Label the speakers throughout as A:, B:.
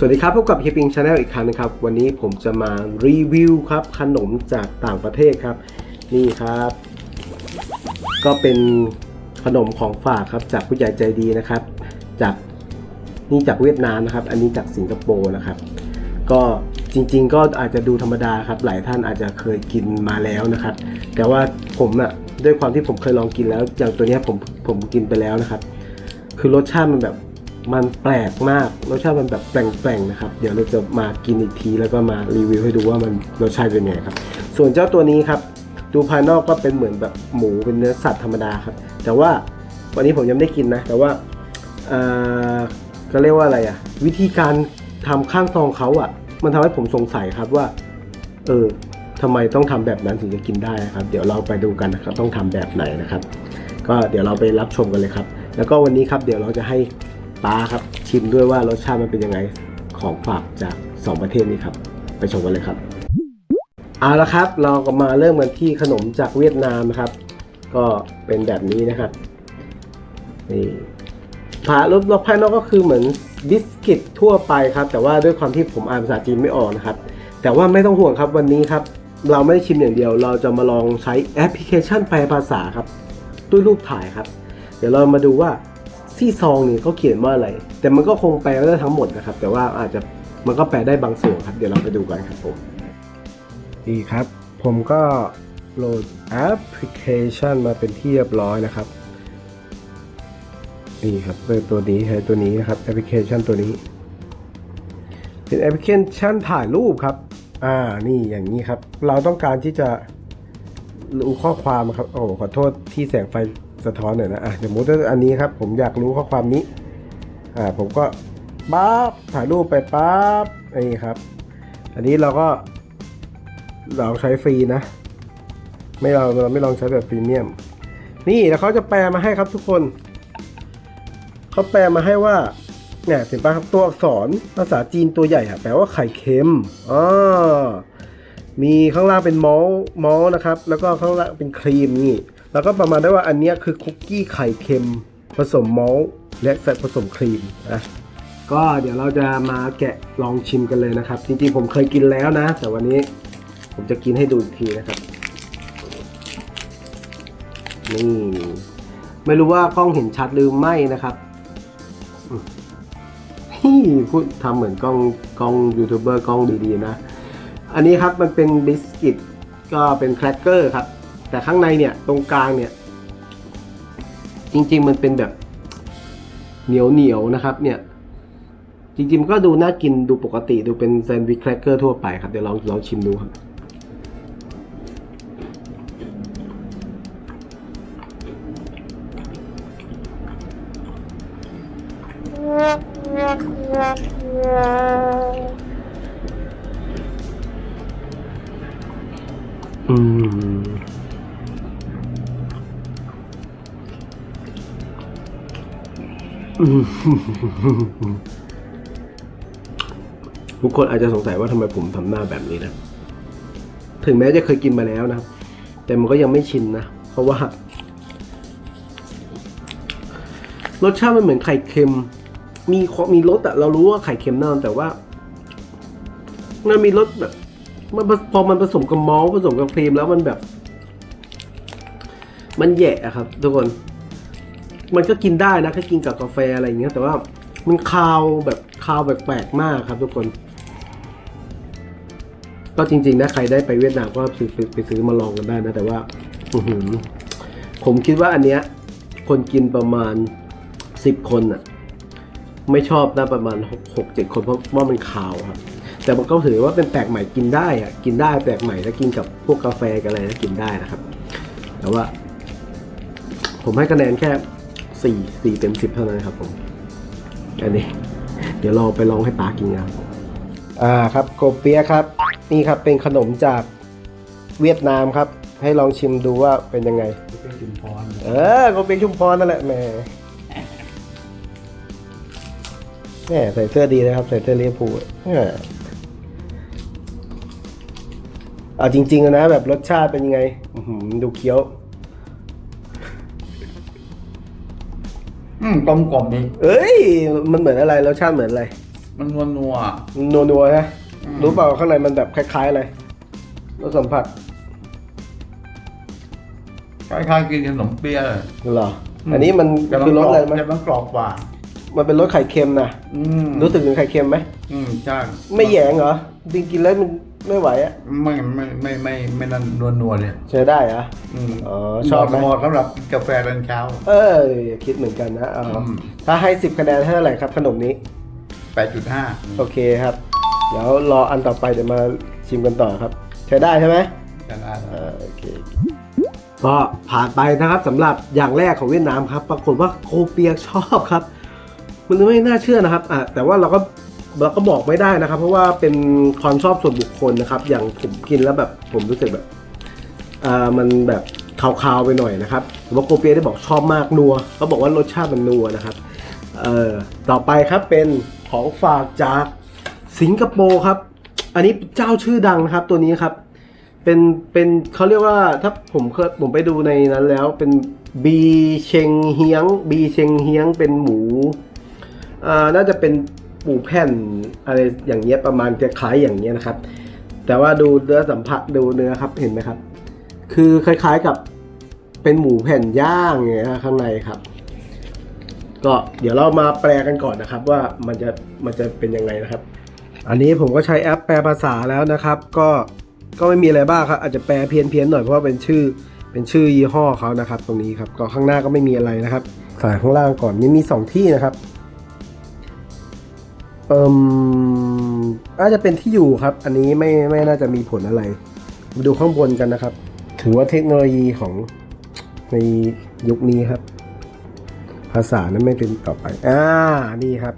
A: สวัสดีครับพบกับเฮียปิงชาแนลอีกครั้งนะครับ วันนี้ผมจะมารีวิวครับขนมจากต่างประเทศครับ นี่ครับ ก็เป็นขนมของฝากครับจากผู้ใหญ่ใจดีนะครับ จากนี่จากเวียดนามนะครับ อันนี้จากสิงคโปร์นะครับ ก็จริง ๆ ก็อาจจะดูธรรมดาครับ หลายท่านอาจจะเคยกินมาแล้วนะครับ แต่ว่าผมอะด้วยความที่ผมเคยลองกินแล้ว อย่างตัวนี้ผมผมกินไปแล้วนะครับ คือรสชาติมันแบบ มันแปลกมากรสชาติมันแบบแปลงๆนะครับ เดี๋ยวเราจะมากินอีกทีแล้วก็มารีวิวให้ดูว่ามันรสชาติเป็นไงครับ ส่วนเจ้าตัวนี้ครับ ดูภายนอกก็เป็นเหมือนแบบหมูเป็นเนื้อสัตว์ธรรมดาครับ แต่ว่าวันนี้ผมยังไม่ได้กินนะ แต่ว่าเอ่อก็เรียกว่าอะไรอะวิธีการทำข้างซองเขาอะมันทำให้ผมสงสัยครับว่า เออทำไมต้องทำแบบนั้นถึงจะกินได้ครับ เดี๋ยวเราไปดูกันนะครับต้องทำแบบไหนนะครับ ก็เดี๋ยวเราไปรับชมกันเลยครับ แล้วก็วันนี้ครับเดี๋ยวเราจะให้ ป้าครับ ชิมด้วยว่ารสชาติมันเป็นยังไงของฝากจากสองประเทศนี้ครับ ไปชมกันเลยครับ เอาละครับ เราก็มาเริ่มกันที่ขนมจากเวียดนามนะครับ ก็เป็นแบบนี้นะครับนี่ผารอบรอบภายนอกก็คือเหมือนบิสกิตทั่วไปครับ แต่ว่าด้วยความที่ผมอ่านภาษาจีนไม่ออกนะครับ แต่ว่าไม่ต้องห่วงครับวันนี้ครับ เราไม่ได้ชิมอย่างเดียว เราจะมาลองใช้แอปพลิเคชันแปลภาษาครับ ด้วยรูปถ่ายครับ เดี๋ยวเรามาดูว่า ซี่ซองนี่เขาเขียนว่าอะไร แต่มันก็คงแปลไม่ได้ทั้งหมดนะครับ แต่ว่าอาจจะมันก็แปลได้บางส่วนครับ เดี๋ยวเราไปดูกันครับผมนี่ครับ ผมก็โหลดแอปพลิเคชันมาเป็นที่เรียบร้อยนะครับนี่ครับเป็นตัวนี้ใช้ตัวนี้นะครับแอปพลิเคชันตัวนี้ เป็นแอปพลิเคชันถ่ายรูปครับ อ่านี่อย่างนี้ครับ เราต้องการที่จะรู้ข้อความครับ โอ้ขอโทษที่แสงไฟ สะท้อนหน่อยนะอะสมมติว่าอันนี้ครับ ผมอยากรู้ข้อความนี้ อ่า ผมก็ปั๊บถ่ายรูปไปปั๊บนี่ครับ อันนี้เราก็เราใช้ฟรีนะ ไม่เราเราไม่ลองใช้แบบพรีเมียม นี่แล้วเขาจะแปลมาให้ครับทุกคนเขาแปลมาให้ว่าเนี่ยเห็นปะครับตัวอักษรภาษาจีนตัวใหญ่อะแปลว่าไข่เค็มอ๋อมีข้างล่างเป็นมอลมอลนะครับ แล้วก็ข้างล่างเป็นครีมนี่ แล้วก็ประมาณได้ว่าอันนี้คือคุกกี้ไข่เค็ม ผสมมอลและใส่ผสมครีมนะก็เดี๋ยวเราจะมาแกะลองชิมกันเลยนะครับ จริงๆผมเคยกินแล้วนะ แต่วันนี้ผมจะกินให้ดูอีกทีนะครับ นี่ไม่รู้ว่ากล้องเห็นชัดหรือไม่นะครับฮี่พูดทำเหมือนกล้องกล้องยูทูบเบอร์กล้องดีๆนะ อันนี้ครับมันเป็นบิสกิตก็เป็นแครกเกอร์ครับ แต่ข้างในเนี่ยตรงกลางเนี่ย จริง ๆ มันเป็นแบบเหนียวเหนียวนะครับ เนี่ยจริงๆก็ดูน่ากินดูปกติดูเป็นแซนด์วิชแครกเกอร์ทั่วไปครับ เดี๋ยวลองลองชิมดูครับ ทุกคนอาจจะสงสัยว่าทำไมผมทำหน้าแบบนี้นะ ถึงแม้จะเคยกินมาแล้วนะ แต่มันก็ยังไม่ชินนะ เพราะว่า รสชาติมันเหมือนไข่เค็ม มีความมีรสอะเรารู้ว่าไข่เค็มแน่นอนแต่ว่ามันมีรสแบบมันพอมันผสมกับมอลผสมกับครีมแล้วมันแบบ มันแย่อะครับ ทุกคน มันก็กินได้นะถ้ากินกับกาแฟอะไรอย่างเงี้ย แต่ว่ามันคาวแบบคาวแปลกๆมากครับทุกคน ก็จริง ๆ นะใครได้ไปเวียดนามก็ซื้อไปซื้อมาลองกันได้นะ แต่ว่าอือหือผมคิดว่าอันเนี้ย คนกินประมาณสิบคนอะไม่ชอบนะประมาณหกหกเจ็ดคนเพราะว่ามันคาวครับ แต่มันก็ถือว่าเป็นแปลกใหม่กินได้อะกินได้แปลกใหม่ถ้ากินกับพวกกาแฟกับอะไรนะกินได้นะครับ แต่ว่า ผมให้คะแนนแค่ สี่สี่เต็มสิบเท่านั้นครับผมอันนี้ เดี๋ยวเราไปลองให้ปากินกันอ่าครับโกเปียะครับ นี่ครับเป็นขนมจากเวียดนามครับ ให้ลองชิมดูว่าเป็นยังไง
B: เป็นชุมพร
A: เออโกเปียะชุมพรนั่นแหละแหมแหมใส่เสื้อดีนะครับ ใส่เสื้อเลียพูลแหมเอาจริงๆนะแบบรสชาติเป็นยังไง อื้อหือดูเคี้ยว
B: อืมกลมกล่อมดี
A: เอ้ย มันเหมือนอะไรรสชาติเหมือนอะไร
B: มันนัวนัว
A: นัวนัวๆนะ
B: อืม
A: รู้เปล่าข้างในมันแบบคล้ายๆอะไรรสสัมผัส
B: คล้ายๆกินขนมเปี๊ยะเลย
A: เหรอ อันนี้มัน
B: แต่มั
A: คือรสอะไรไหม
B: แต่มันกรอบกว่า
A: มันเป็นรสไข่เค็มนะ
B: อืม
A: รู้สึกถึงไข่เค็มไหม
B: อืมใช่
A: ไม่แหยงเหรอจริงกินแล้วมัน ไม่ไหวอะ
B: ไม่ไม่ไม่ไม่ไม่นั่นนัวนัวเลย
A: ใช้ได้เหรอะ
B: อืม
A: อ๋อชอบไหม
B: เหมาะสำหรับกินกาแฟตอนเช้า
A: เออคิดเหมือนกันนะเอา
B: อืม
A: ถ้าให้สิบคะแนนให้เท่าไหร่ครับขนมนี้
B: 8.5
A: โอเคครับ เดี๋ยวรออันต่อไปเดี๋ยวมาชิมกันต่อครับใช้ได้ใช่ไหม
B: ชนะ
A: อ่าโอเคก็ผ่านไปนะครับสำหรับอย่างแรกของเวียดนามครับ ปรากฏว่าโคเปียกชอบครับ มันไม่น่าเชื่อนะครับอะแต่ว่าเราก็ เราก็บอกไม่ได้นะครับ เพราะว่าเป็นความชอบส่วนบุคคลนะครับ อย่างผมกินแล้วแบบผมรู้สึกแบบอ่ามันแบบคาวๆไปหน่อยนะครับแต่ว่าโคเปียได้บอกชอบมากนัวเขาบอกว่ารสชาติมันนัวนะครับเอ่อต่อไปครับเป็นของฝากจากสิงคโปร์ครับ อันนี้เจ้าชื่อดังนะครับตัวนี้ครับ เป็นเป็นเขาเรียกว่าถ้าผมเคยผมไปดูในนั้นแล้วเป็นบีเชงเฮียงบีเชงเฮียงเป็นหมูอ่าน่าจะเป็น หมูแผ่นอะไรอย่างเงี้ยประมาณจะคล้ายอย่างเงี้ยนะครับ แต่ว่าดูเนื้อสัมผัสดูเนื้อครับเห็นไหมครับ คือคล้ายๆกับเป็นหมูแผ่นย่างอย่างเงี้ยข้างในครับ ก็เดี๋ยวเรามาแปลกันก่อนนะครับ ว่ามันจะมันจะเป็นยังไงนะครับ อันนี้ผมก็ใช้แอปแปลภาษาแล้วนะครับ ก็ก็ไม่มีอะไรบ้างครับ อาจจะแปลเพี้ยนเพียนๆหน่อยเพราะว่าเป็นชื่อเป็นชื่อยี่ห้อเขานะครับ ตรงนี้ครับก็ข้างหน้าก็ไม่มีอะไรนะครับ สายข้างล่างก่อนนี่มีสองที่นะครับ เอิมอาจจะเป็นที่อยู่ครับ อันนี้ไม่ไม่น่าจะมีผลอะไร มาดูข้างบนกันนะครับ ถือว่าเทคโนโลยีของในยุคนี้ครับ ภาษานั้นไม่เป็นต่อไป อ่า นี่ครับ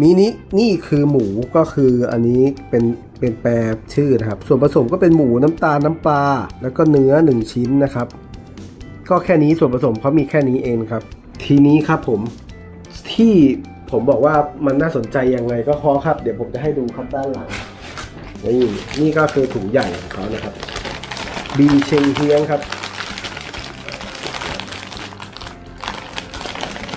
A: มีนี้นี่คือหมูก็คืออันนี้เป็นเป็นแปลชื่อนะครับ ส่วนผสมก็เป็นหมูน้ำตาลน้ำปลาแล้วก็เนื้อหนึ่งชิ้นนะครับ ก็แค่นี้ส่วนผสมเขามีแค่นี้เองครับ ทีนี้ครับผมที่ ผมบอกว่ามันน่าสนใจยังไงก็พราะครับ เดี๋ยวผมจะให้ดูครับด้านหลังนี่นี่ก็คือถุงใหญ่ของเขานะครับ บีเชงเฮียงครับ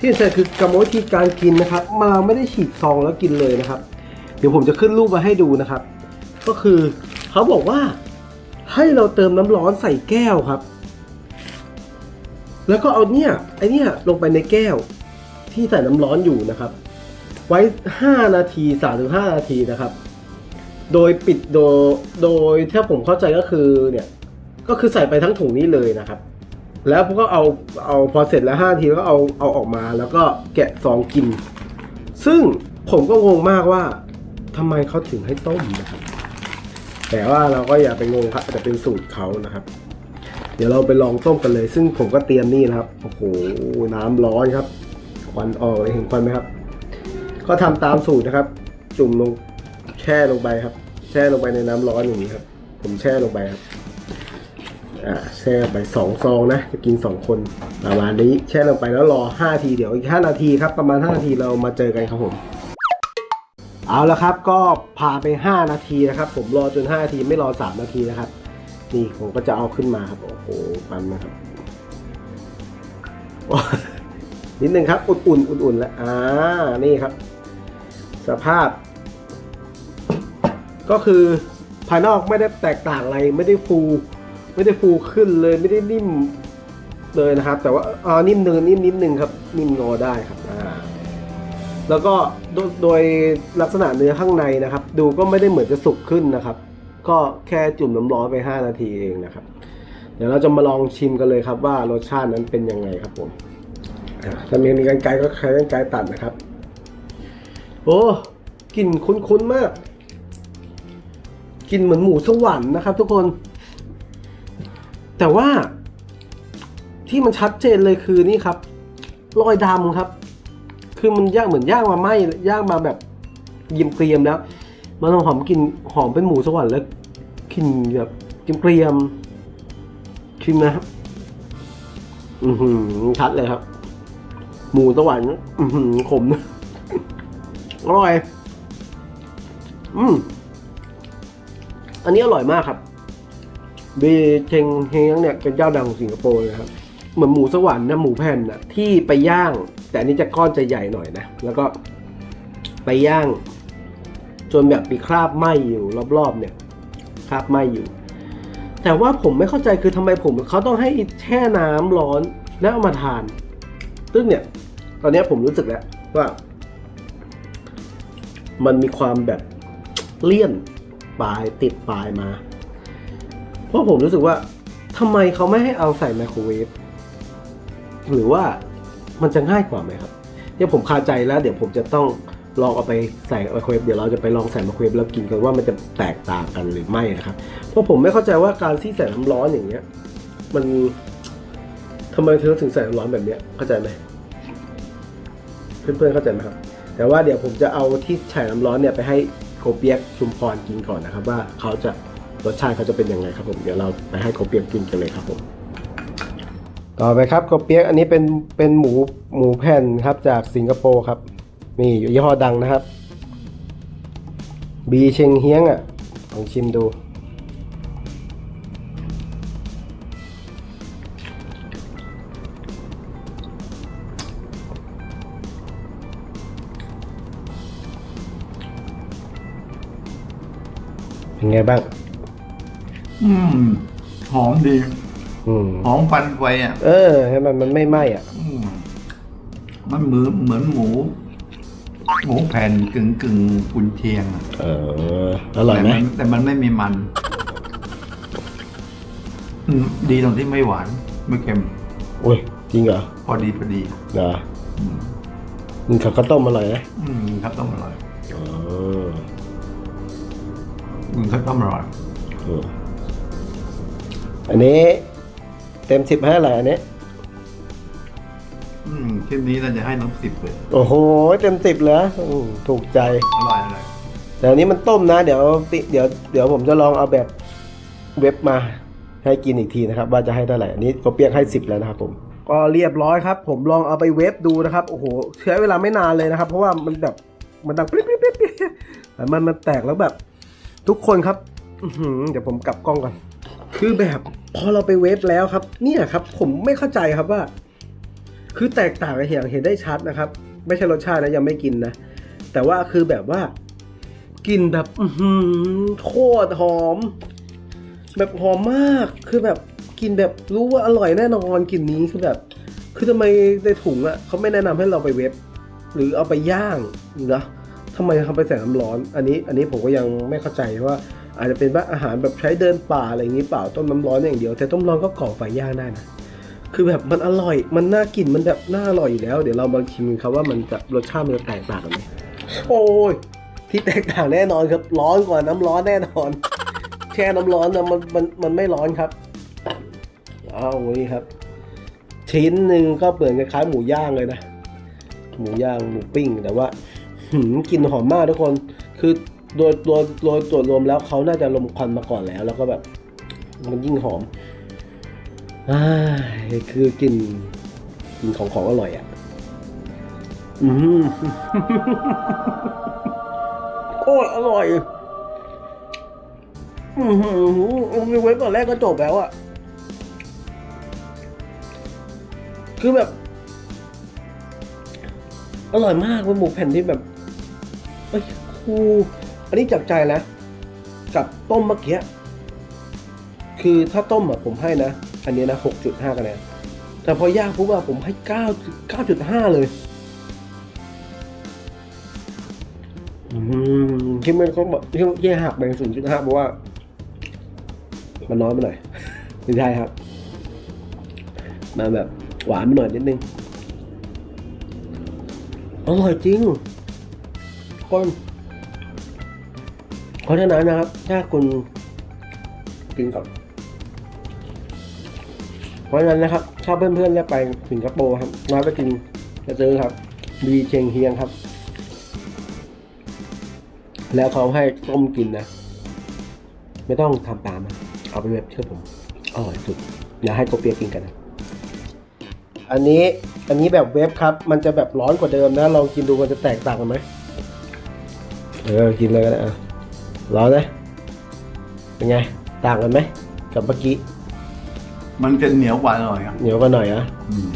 A: ที่สำคัญคือกรรมวิธีการกินนะครับมาเราไม่ได้ฉีกซองแล้วกินเลยนะครับ เดี๋ยวผมจะขึ้นรูปมาให้ดูนะครับ ก็คือเขาบอกว่าให้เราเติมน้ำร้อนใส่แก้วครับ แล้วก็เอาเนี่ยไอเนี่ยลงไปในแก้ว ที่ใส่น้ำร้อนอยู่นะครับ ไว้ 5 นาที3-5นาทีนะครับ โดยปิดโดยโดยถ้าผมเข้าใจก็คือเนี่ยก็คือใส่ไปทั้งถุงนี้เลยนะครับ แล้วผมก็เอาเอาพอเสร็จแล้วห้าทีก็เอาเอาออกมาแล้วก็แกะซองกิน ซึ่งผมก็งงมากว่าทำไมเขาถึงให้ต้มนะครับ แต่ว่าเราก็อย่าไปงงครับแต่เป็นสูตรเขานะครับเดี๋ยวเราไปลองต้มกันเลย ซึ่งผมก็เตรียมนี่นะครับ โอ้โห น้ำร้อนครับ ควันออกเลยเห็นควันไหมครับ ก็ทำตามสูตรนะครับ จุ่มลงแช่ลงไปครับ แช่ลงไปในน้ำร้อนอย่างนี้ครับ ผมแช่ลงไปครับอ่าแช่ไปสองซองนะจะกินสองคนประมาณนี้แช่ลงไปแล้วรอห้าทีเดี๋ยวอีกห้านาทีครับ ประมาณห้านาทีเรามาเจอกันครับผมเอาละครับก็ผ่านไปห้านาทีนะครับ ผมรอจนห้านาทีไม่รอสามนาทีนะครับ นี่ผมก็จะเอาขึ้นมาครับ โอ้โหปันนะครับ นิดนึงครับอุ่นๆอุ่นๆแล้วอ่านี่ครับ สภาพ ก็คือภายนอกไม่ได้แตกต่างอะไรไม่ได้ฟู ไม่ได้ฟูขึ้นเลยไม่ได้นิ่มเลยนะครับ แต่ว่าอ่านิ่มเนินนิ่มนิดนึงครับ นิ่มงอได้ครับอ่าแล้วก็โดยโดยลักษณะเนื้อข้างในนะครับ ดูก็ไม่ได้เหมือนจะสุกขึ้นนะครับ ก็แค่จุ่มน้ำร้อนไป 5 นาทีเองนะครับ เดี๋ยวเราจะมาลองชิมกันเลยครับว่ารสชาตินั้นเป็นยังไงครับผมอ่า ถ้ามีกันไกรก็ใช้กันไกรตัดนะครับ โอ้กลิ่นคุ้นๆมากกลิ่นเหมือนหมูสวรรค์นะครับทุกคน แต่ว่า ที่มันชัดเจนเลยคือนี่ครับ รอยดำครับ คือมันย่างเหมือนย่างมาไหมย่างมาแบบเยิมเกรียมแล้ว มันหอมกลิ่นหอมเป็นหมูสวรรค์แล้วกลิ่นแบบเกรียมเกรียมชิมนะครับ อือหือชัดเลยครับ หมูสวรรค์ขมอร่อย อืม อันนี้อร่อยมากครับเบเชงเฮงเนี่ยเป็นเจ้าดังของสิงคโปร์นะครับ เหมือนหมูสวรรค์นะหมูแผ่นนะที่ไปย่าง แต่อันนี้จะก้อนจะใหญ่หน่อยนะ แล้วก็
C: ไปย่าง จนแบบมีคราบไหม้อยู่รอบๆเนี่ย คราบไหม้อยู่ แต่ว่าผมไม่เข้าใจคือทำไมผมเขาต้องให้แช่น้ำร้อนแล้วเอามาทานซึ่งเนี่ย ตอนนี้ผมรู้สึกแล้วว่า มันมีความแบบเลี่ยนปลายติดปลายมา เพราะผมรู้สึกว่าทำไมเขาไม่ให้เอาใส่ไมโครเวฟหรือว่ามันจะง่ายกว่าไหมครับเดี๋ยวผมคาใจแล้ว เดี๋ยวผมจะต้องลองเอาไปใส่ไมโครเวฟเดี๋ยวเราจะไปลองใส่ไมโครเวฟแล้วกินกันว่ามันจะแตกต่างกันหรือไม่นะครับเพราะผมไม่เข้าใจว่าการที่ใส่น้ำร้อนอย่างเงี้ย มันทำไมถึงถึงใส่น้ำร้อนแบบเนี้ยเข้าใจไหม เพื่อนๆเข้าใจไหมครับ แต่ว่าเดี๋ยวผมจะเอาที่ใส่น้ำร้อนเนี่ยไปให้โกเปียกชุมพรกินก่อนนะครับ ว่าเขาจะรสชาติเขาจะเป็นยังไงครับผมเดี๋ยวเราไปให้โกเปียกกินกันเลยครับผมต่อไปครับโกเปียกอันนี้เป็นเป็นหมูหมูแผ่นครับจากสิงคโปร์ครับนี่ยี่ห้อดังนะครับ บีเชงเฮียงอะลองชิมดู เป็นไงบ้าง
B: อืม หอมดี
C: อืม
B: หอมฟันไฟอะ
C: เออให้มันมันไม่ไหม้อะ
B: อืมมันเหมือนเหมือนหมู หมูแผ่นกึ่งกึ่งกุนเชียงอะ
C: เออ อร่อยไหม
B: แต่นแต่มันไม่มีมัน อืม ดีตรงที่ไม่หวาน ไม่เค็ม
C: โอ้ย จริงเหรอ
B: พอดีพอดี
C: เหรอ
B: อืม
C: มันข้าวต้มอร่อยนะ
B: อืมครับต้องอร่อย มครับต้องอร่อย
C: เอออันนี้เต็มสิบให้เท่าไหร่อันนี้
B: อืมคลิปนี้เราจะให้น้ำสิบเลย
C: โอ้โห เต็มสิบเลยอืมถูกใจ
B: อร่อยอร่อย
A: แต่อันนี้มันต้มนะ เดี๋ยวติเดี๋ยวเดี๋ยวผมจะลองเอาแบบเว็บมาให้กินอีกทีนะครับ ว่าจะให้เท่าไหร่อันนี้ก็เปียกให้สิบแล้วนะครับผม ก็เรียบร้อยครับ ผมลองเอาไปเว็บดูนะครับโอ้โหใช้เวลาไม่นานเลยนะครับ เพราะว่ามันแบบมันดังปิ๊บปิ๊บปิ๊บปิ๊บแต่มันมันแตกแล้วแบบ ทุกคนครับเดี๋ยวผมกลับกล้องก่อน คือแบบพอเราไปเวฟแล้วครับ เนี่ยครับ ผมไม่เข้าใจครับว่า คือแตกต่างกันอย่างเห็นได้ชัดนะครับ ไม่ใช่รสชาตินะยังไม่กินนะ แต่ว่าคือแบบว่า กินแบบอื้อหือโคตรหอม แบบหอมมาก คือแบบกินแบบรู้ว่าอร่อยแน่นอนกลิ่นนี้คือแบบ คือทำไมในถุงอะเขาไม่แนะนำให้เราไปเวฟหรือเอาไปย่างนะ ทำไมเขาไปใส่น้ำร้อน อันนี้อันนี้ผมก็ยังไม่เข้าใจว่าอาจจะเป็นว่าอาหารแบบใช้เดินป่าอะไรอย่างนี้เปล่าต้มน้ำร้อนอย่างเดียว แต่ต้มร้อนก็ก่อไฟย่างได้นะคือแบบมันอร่อยมันน่ากินมันแบบน่าอร่อยอยู่แล้ว เดี๋ยวเรามาชิมกันครับว่ามันจะรสชาติมันจะแตกต่างกันไหมโอ้ยที่แตกต่างแน่นอนครับ ร้อนกว่าน้ำร้อนแน่นอน แช่น้ำร้อนนะมันมันมันไม่ร้อนครับอ้าวนี่ครับ ชิ้นหนึ่งก็เปิดคล้ายหมูย่างเลยนะหมูย่างหมูปิ้งแต่ว่า หืมกลิ่นหอมมากทุกคน คือโดยโดยโดยตัวจรวมแล้วเขาน่าจะลมควันมาก่อนแล้ว แล้วก็แบบ มันยิ่งหอมอ่าคือกลิ่นกลิ่นของของอร่อยอะ อืมโคตรอร่อย อือหือมีเว็บตอนแรกก็จบแล้วอะคือแบบอร่อยมากเป็นหมูแผ่นที่แบบ อ้ยครูอันนี้จับใจนะ กับต้มเมื่อกี้ คือถ้าต้มอะผมให้นะ อันนี้นะหกจุดห้าคะแนน แต่พอย่างปุ๊บอะผมให้เก้าเก้าจุดห้าเลยอืมที่มันเขาบอกที่ที่หักไปศูนย์จุดห้าเพราะว่า มันน้อยไปหน่อยไม่ใช่ครับ มาแบบหวานไปหน่อยนิดนึงอร่อยจริง คนเพราะฉะนั้นนะครับ ถ้าคุณกินก่อนเพราะฉะนั้นนะครับถ้าเพื่อนๆได้ไปสิงคโปร์ครับมาไปกินจะเจอครับบีเชงเฮียงครับ แล้วเขาให้ต้มกินนะ ไม่ต้องทำตามนะเอาไปเว็บเชื่อผมอร่อยสุดอย่าให้โกเปียกินกันนะอันนี้อันนี้แบบเว็บครับ มันจะแบบร้อนกว่าเดิมนะ ลองกินดูมันจะแตกต่างกันไหม เออกินเลยก็ได้อะร้อนนะเป็นไง ต่างกันไหมกับเมื่อกี้
B: มันจะเหนียวกว่าอร่อยอะ
C: เหนียวกว่าหน่อยอะ
B: อืม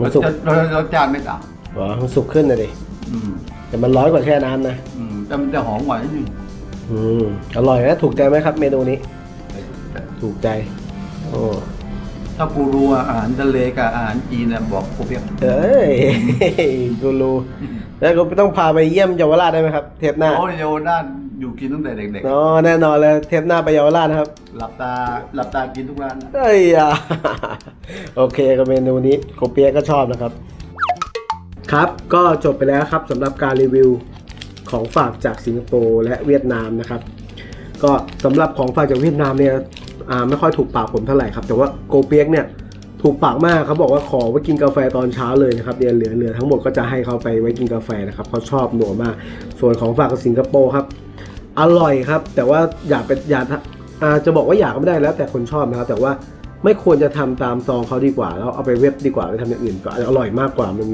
C: มันสุก
B: รสรสรสชาติไม่ต่าง
C: เหรอมันสุกขึ้นนะดิ
B: อืม
C: เอ
A: แต่มันร้อนกว่าแช่น้ำนะ
B: อืมแต่มันจะหอมหวานนิดนึง
A: อืมอร่อยนะถูกใจไหมครับ เมนูนี้ถูกใจโอ้
B: ถ้ากูรู้อาหารทะเลกับอาหารจีนเนี่ยบอกกูเพียง
A: เอ้ย กูรู้ แล้วก็ต้องพาไปเยี่ยมเยาวราชได้ไหมครับ เทปหน้า
B: โอ้ยโยน่าอยู่กินตั้งแต่เด็ก
A: อ๋อแน่นอนเลยเทปหน้าไปเยาวราชนะครับ
B: ๆ หลับตาหลับตากินทุกร้านนะ
A: เอ้ยอะ โอเคกับเมนูนี้โคเปียก็ชอบนะครับ ครับก็จบไปแล้วครับสำหรับการรีวิวของฝากจากสิงคโปร์และเวียดนามนะครับ ก็สำหรับของฝากจากเวียดนามเนี่ยอ่าไม่ค่อยถูกปากผมเท่าไหร่ครับ แต่ว่าโกเปียกเนี่ย ถูกปากมากเขาบอกว่าขอไว้กินกาแฟตอนเช้าเลยนะครับเดี๋ยวเหลือเหลือทั้งหมดก็จะให้เขาไปไว้กินกาแฟนะครับเขาชอบหนัวมาก ส่วนของฝากสิงคโปร์ครับ อร่อยครับ แต่ว่าอยากเป็นอยากอาจะบอกว่าอยากก็ไม่ได้แล้ว แต่คนชอบนะครับ แต่ว่าไม่ควรจะทำตามซองเขาดีกว่าแล้วเอาไปเว็บดีกว่าไปทำอย่างอื่นก็อร่อยมากกว่ามัน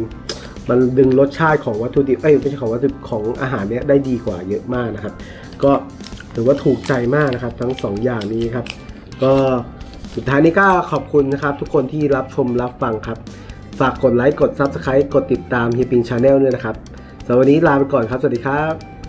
A: มันดึงรสชาติของวัตถุดิบเอ้ยไม่ใช่ของวัตถุดิบของอาหารเนี้ยได้ดีกว่าเยอะมากนะครับ ก็ถือว่าถูกใจมากนะครับ ทั้งสองอย่างนี้ครับ ก็ สุดท้ายนี้ก็ขอบคุณนะครับ ทุกคนที่รับชมรับฟังครับ ฝากกดไลค์กด Subscribe กดติดตามเฮียปิงชาแนลด้วยนะครับสำหรับวันนี้ลาไปก่อนครับ สวัสดีครับ